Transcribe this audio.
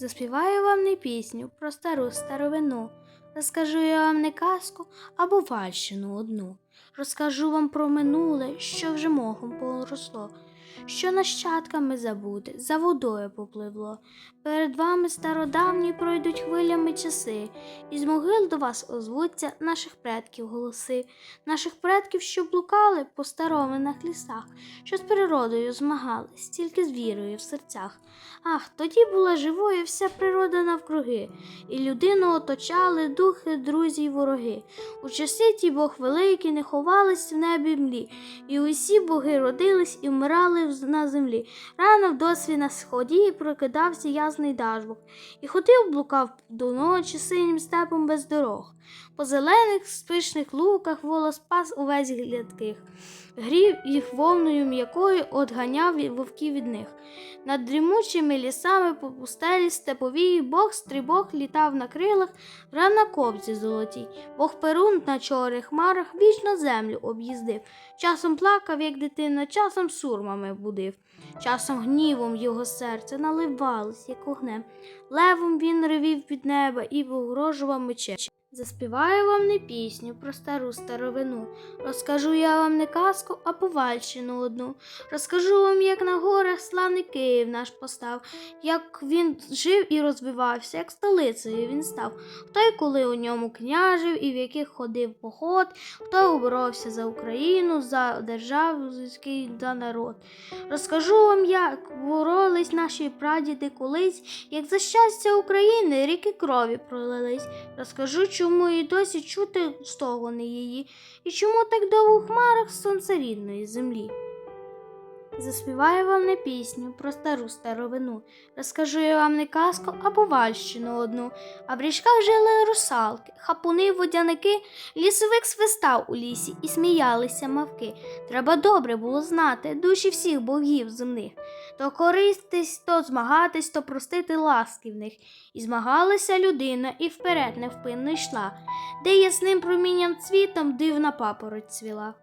Заспіваю вам не пісню про стару старовину. Розкажу я вам не казку або вальщину одну. Розкажу вам про минуле, що вже мохом поросло, що нащадками забуде, за водою попливло. Перед вами стародавні пройдуть хвилями часи, і з могил до вас озвуться наших предків голоси, наших предків, що блукали по старовинах лісах, що з природою змагались, тільки з вірою в серцях. Ах, тоді була живою вся природа навкруги, і людину оточали духи, друзі й вороги. У часи ті Бог великий не ховались в небі млі, і усі боги родились і вмирали на землі. Рано вдосві на сході прокидався ясний дажбок, і ходив, блукав до ночі синім степом без дорог. По зелених спишних луках волос пас увесь глядких, грів їх вовною м'якою одганяв вовків від них. Над дрімучими лісами по пустелі степовій Бог стрибок літав на крилах, грав на кобзі золотій. Бог перун на чорних хмарах вічно землю об'їздив. Часом плакав, як дитина, часом сурмами будив. Часом гнівом його серце наливалось, як огнем. Левом він ревів під неба і погрожував мечем. Заспіваю вам не пісню про стару старовину. Розкажу я вам не казку, а повальщину одну. Розкажу вам, як на горах славний Київ наш постав, як він жив і розвивався, як столицею він став. Хто й коли у ньому княжив і в яких ходив поход, хто боровся за Україну, за державу, за народ. Розкажу вам, як боролись наші прадіди колись, як за щастя України ріки крові пролились. Розкажу, чому і досі чути стогони її, і чому так довго хмарах сонце рідної землі. Заспіваю вам не пісню про стару старовину. Розкажу я вам не казку, а повальщину одну. А в річках жили русалки, хапуни, водяники, лісовик свистав у лісі і сміялися мавки. Треба добре було знати душі всіх богів земних. То користись, то змагатись, то простити ласки в них. І змагалася людина, і вперед невпинно йшла, де ясним промінням цвітом дивна папороть цвіла.